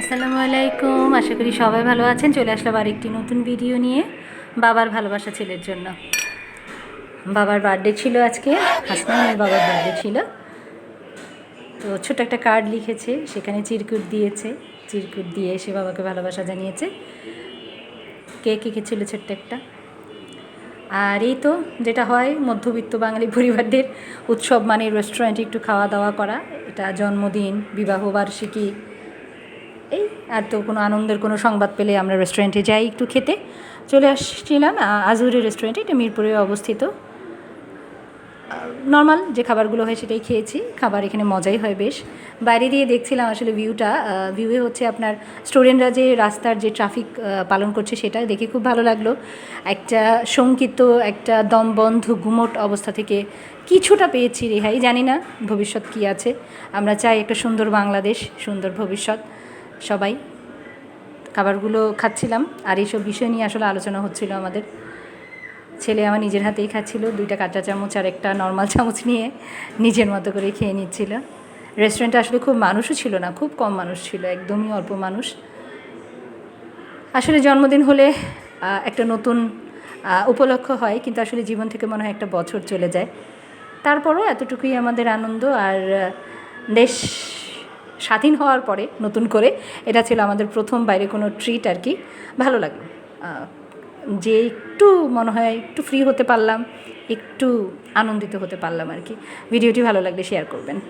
আসসালামু আলাইকুম। আশা করি সবাই ভালো আছেন। চলে আসলাম আরেকটি নতুন ভিডিও নিয়ে বাবার ভালোবাসা ছেলের জন্য। বাবার বার্থডে ছিল আজকে। হাসনানের বাবার বার্থডে ছিল। তো ছোট একটা কার্ড লিখেছে। সেখানে চিরকুট দিয়েছে। চিরকুট দিয়ে সে বাবাকে ভালোবাসা জানিয়েছে। কেক এঁকেছিল ছোট্ট একটা। আর এই তো যেটা হয়, মধ্যবিত্ত বাঙালি পরিবারদের উৎসব মানে রেস্টুরেন্টে একটু খাওয়া দাওয়া করা। এটা জন্মদিন বিবাহ বার্ষিকী এই, আর তো কোনো আনন্দের কোনো সংবাদ পেলে আমরা রেস্টুরেন্টে যাই একটু খেতে। চলে আসছিলাম আজুরি রেস্টুরেন্টে এটা মিরপুরে অবস্থিত। নর্মাল যে খাবারগুলো হয় সেটাই খেয়েছি, খাবার এখানে মজাই হয় বেশ। বাইরে দিয়ে দেখছিলাম আসলে ভিউটা ভিউয়ে হচ্ছে আপনার স্টুডেন্টরা যে রাস্তার যে ট্রাফিক পালন করছে সেটা দেখে খুব ভালো লাগল। একটা শঙ্কিত, একটা দমবন্ধ, গুমট অবস্থা থেকে কিছুটা পেয়েছি রেহাই, জানি না ভবিষ্যৎ কী আছে। আমরা চাই একটা সুন্দর বাংলাদেশ, সুন্দর ভবিষ্যৎ। সবাই। খাবারগুলো খাচ্ছিলাম আর এইসব বিষয় নিয়ে আসলে আলোচনা হচ্ছিল আমাদের। ছেলে আমার নিজের হাতেই খাচ্ছিল, দুইটা কাঁচা চামচ আর একটা নর্মাল চামচ নিয়ে নিজের মতো করে খেয়ে নিচ্ছিল। রেস্টুরেন্টে আসলে খুব মানুষও ছিল না, খুব কম মানুষ ছিল, একদমই অল্প মানুষ। আসলে জন্মদিন হলে একটা নতুন উপলক্ষ হয়, কিন্তু আসলে জীবন থেকে মনে হয় একটা বছর চলে যায়। তারপরও এতটুকুই আমাদের আনন্দ আর দেশ স্বাধীন হওয়ার পরে নতুন করে এটা ছিল আমাদের প্রথম বাইরে কোনো ট্রিট আর কি। ভালো লাগল। যে একটু মনে হয় একটু ফ্রি হতে পারলাম, একটু আনন্দিত হতে পারলাম আর কি। ভিডিওটি ভালো লাগলে শেয়ার করবেন।